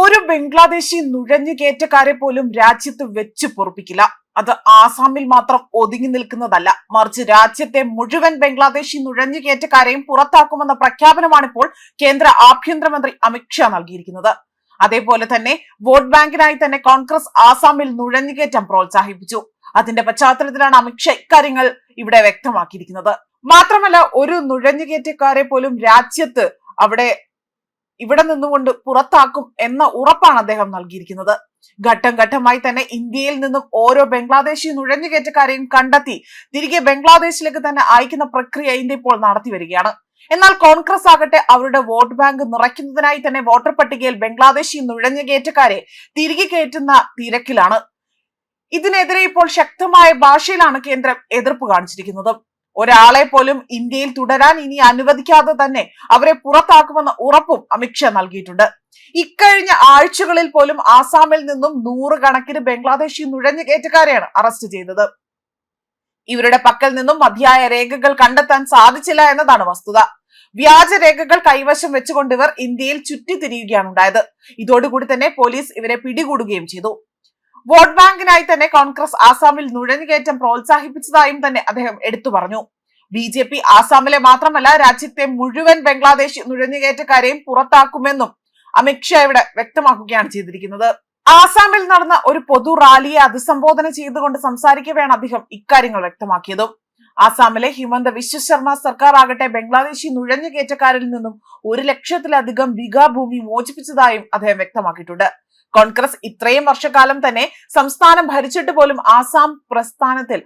ഒരു ബംഗ്ലാദേശി നുഴഞ്ഞുകയറ്റക്കാരെ പോലും രാജ്യത്ത് വെച്ച് പൊറപ്പിക്കില്ല. അത് ആസാമിൽ മാത്രം ഒതുങ്ങി നിൽക്കുന്നതല്ല. മറിച്ച് രാജ്യത്തെ മുഴുവൻ ബംഗ്ലാദേശി നുഴഞ്ഞുകയറ്റക്കാരെയും പുറത്താക്കുമെന്ന പ്രഖ്യാപനമാണ് ഇപ്പോൾ കേന്ദ്ര ആഭ്യന്തരമന്ത്രി അമിത്ഷാ നൽകിയിരിക്കുന്നത്. അതേപോലെ തന്നെ വോട്ട് ബാങ്കിനായി തന്നെ കോൺഗ്രസ് ആസാമിൽ നുഴഞ്ഞുകയറ്റം പ്രോത്സാഹിപ്പിച്ചു. അതിന്റെ പശ്ചാത്തലത്തിലാണ് അമിത്ഷാ ഇക്കാര്യങ്ങൾ ഇവിടെ വ്യക്തമാക്കിയിരിക്കുന്നത്. മാത്രമല്ല ഒരു നുഴഞ്ഞുകയറ്റക്കാരെ പോലും രാജ്യത്ത് അവിടെ ഇവിടെ നിന്നുകൊണ്ട് പുറത്താക്കും എന്ന ഉറപ്പാണ് അദ്ദേഹം നൽകിയിരിക്കുന്നത്. ഘട്ടം ഘട്ടമായി തന്നെ ഇന്ത്യയിൽ നിന്നും ഓരോ ബംഗ്ലാദേശി നുഴഞ്ഞുകയറ്റക്കാരെയും കണ്ടെത്തി തിരികെ ബംഗ്ലാദേശിലേക്ക് തന്നെ അയക്കുന്ന പ്രക്രിയ ഇന്ത്യ ഇപ്പോൾ നടത്തി വരികയാണ്. എന്നാൽ കോൺഗ്രസ് ആകട്ടെ അവരുടെ വോട്ട് ബാങ്ക് നിറയ്ക്കുന്നതിനായി തന്നെ വോട്ടർ പട്ടികയിൽ ബംഗ്ലാദേശി നുഴഞ്ഞുകയറ്റക്കാരെ തിരികെ കയറ്റുന്ന തിരക്കിലാണ്. ഇതിനെതിരെ ഇപ്പോൾ ശക്തമായ ഭാഷയിലാണ് കേന്ദ്രം എതിർപ്പ് കാണിച്ചിരിക്കുന്നത്. ഒരാളെ പോലും ഇന്ത്യയിൽ തുടരാൻ ഇനി അനുവദിക്കാതെ തന്നെ അവരെ പുറത്താക്കുമെന്ന ഉറപ്പും അമിത്ഷാ നൽകിയിട്ടുണ്ട്. ഇക്കഴിഞ്ഞ ആഴ്ചകളിൽ പോലും ആസാമിൽ നിന്നും നൂറുകണക്കിന് ബംഗ്ലാദേശി നുഴഞ്ഞുകയറ്റക്കാരെയാണ് അറസ്റ്റ് ചെയ്തത്. ഇവരുടെ പക്കൽ നിന്നും മതിയായ രേഖകൾ കണ്ടെത്താൻ സാധിച്ചില്ല എന്നതാണ് വസ്തുത. വ്യാജ രേഖകൾ കൈവശം വെച്ചുകൊണ്ട് ഇവർ ഇന്ത്യയിൽ ചുറ്റിത്തിരിയുകയാണ് ഉണ്ടായത്. ഇതോടുകൂടി തന്നെ പോലീസ് ഇവരെ പിടികൂടുകയും ചെയ്തു. വോട്ട് ബാങ്കിനായി തന്നെ കോൺഗ്രസ് ആസാമിൽ നുഴഞ്ഞുകയറ്റം പ്രോത്സാഹിപ്പിച്ചതായും തന്നെ അദ്ദേഹം എടുത്തു പറഞ്ഞു. ബി ജെ പി ആസാമിലെ മാത്രമല്ല രാജ്യത്തെ മുഴുവൻ ബംഗ്ലാദേശ് നുഴഞ്ഞുകയറ്റക്കാരെയും പുറത്താക്കുമെന്നും അമിത്ഷാ ഇവിടെ വ്യക്തമാക്കുകയാണ് ചെയ്തിരിക്കുന്നത്. ആസാമിൽ നടന്ന ഒരു പൊതു റാലിയെ അഭിസംബോധന ചെയ്തുകൊണ്ട് സംസാരിക്കവെയാണ് അദ്ദേഹം ഇക്കാര്യങ്ങൾ വ്യക്തമാക്കിയതും. ആസാമിലെ ഹിമന്ത വിശ്വശർമ്മ സർക്കാർ ആകട്ടെ ബംഗ്ലാദേശി നുഴഞ്ഞുകയറ്റക്കാരിൽ നിന്നും ഒരു ലക്ഷത്തിലധികം വിഗാ ഭൂമി മോചിപ്പിച്ചതായും അദ്ദേഹം വ്യക്തമാക്കിയിട്ടുണ്ട്. കോൺഗ്രസ് ഇത്രയും വർഷക്കാലം തന്നെ സംസ്ഥാനം ഭരിച്ചിട്ട് പോലും ആസാം പ്രസ്ഥാനത്തിൽ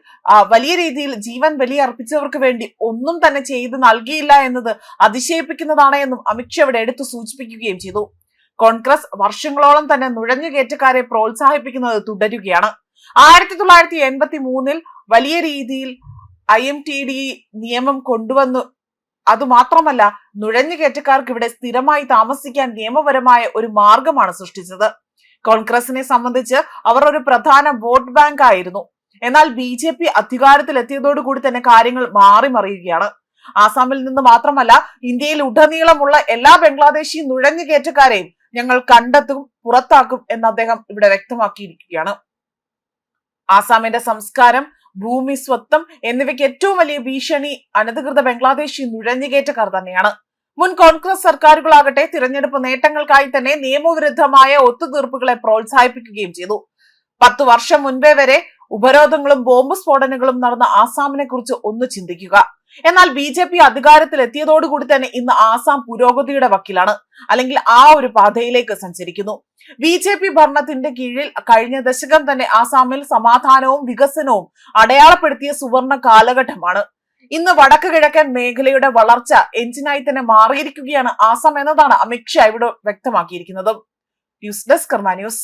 വലിയ രീതിയിൽ ജീവൻ ബലിയർപ്പിച്ചവർക്ക് വേണ്ടി ഒന്നും തന്നെ ചെയ്ത് നൽകിയില്ല എന്നത് അതിശയിപ്പിക്കുന്നതാണ് എന്നും അമിത്ഷാ ഇവിടെ എടുത്തു സൂചിപ്പിക്കുകയും ചെയ്തു. കോൺഗ്രസ് വർഷങ്ങളോളം തന്നെ നുഴഞ്ഞുകയറ്റക്കാരെ പ്രോത്സാഹിപ്പിക്കുന്നത് തുടരുകയാണ്. ആയിരത്തി തൊള്ളായിരത്തി എൺപത്തി മൂന്നിൽ വലിയ രീതിയിൽ ഐ എം ടി ഡി നിയമം കൊണ്ടുവന്നു. അതുമാത്രമല്ല നുഴഞ്ഞുകയറ്റക്കാർക്ക് ഇവിടെ സ്ഥിരമായി താമസിക്കാൻ നിയമപരമായ ഒരു മാർഗമാണ് സൃഷ്ടിച്ചത്. കോൺഗ്രസിനെ സംബന്ധിച്ച് അവർ ഒരു പ്രധാന വോട്ട് ബാങ്ക് ആയിരുന്നു. എന്നാൽ ബി ജെ പി അധികാരത്തിലെത്തിയതോടുകൂടി തന്നെ കാര്യങ്ങൾ മാറിമറിയുകയാണ് ആസാമിൽ നിന്ന് മാത്രമല്ല ഇന്ത്യയിൽ ഉടനീളമുള്ള എല്ലാ ബംഗ്ലാദേശി നുഴഞ്ഞുകയറ്റക്കാരെയും ഞങ്ങൾ കണ്ടെത്തും പുറത്താക്കും എന്ന് അദ്ദേഹം ഇവിടെ വ്യക്തമാക്കിയിരിക്കുകയാണ്. ആസാമിന്റെ സംസ്കാരം ഭൂമി സ്വത്വം എന്നിവയ്ക്ക് ഏറ്റവും വലിയ ഭീഷണി അനധികൃത ബംഗ്ലാദേശി നുഴഞ്ഞുകയറ്റക്കാർ തന്നെയാണ്. മുൻ കോൺഗ്രസ് സർക്കാരുകളാകട്ടെ തിരഞ്ഞെടുപ്പ് നേട്ടങ്ങൾക്കായി തന്നെ നിയമവിരുദ്ധമായ ഒത്തുതീർപ്പുകളെ പ്രോത്സാഹിപ്പിക്കുകയും ചെയ്തു. പത്തു വർഷം മുൻപേ വരെ ഉപരോധങ്ങളും ബോംബ് സ്ഫോടനങ്ങളും നടന്ന ആസാമിനെ കുറിച്ച് ഒന്ന് ചിന്തിക്കുക. എന്നാൽ ബി ജെ പി അധികാരത്തിൽ എത്തിയതോടുകൂടി തന്നെ ഇന്ന് ആസാം പുരോഗതിയുടെ വക്കിലാണ്. അല്ലെങ്കിൽ ആ ഒരു പാതയിലേക്ക് സഞ്ചരിക്കുന്നു. ബി ജെ പി ഭരണത്തിന്റെ കീഴിൽ കഴിഞ്ഞ ദശകം തന്നെ ആസാമിൽ സമാധാനവും വികസനവും അടയാളപ്പെടുത്തിയ സുവർണ കാലഘട്ടമാണ്. ഇന്ന് വടക്ക് കിഴക്കൻ മേഖലയുടെ വളർച്ച എഞ്ചിനായി തന്നെ മാറിയിരിക്കുകയാണ് ആസാം എന്നതാണ് അമിത്ഷാ ഇവിടെ വ്യക്തമാക്കിയിരിക്കുന്നത്. News desk Karma news.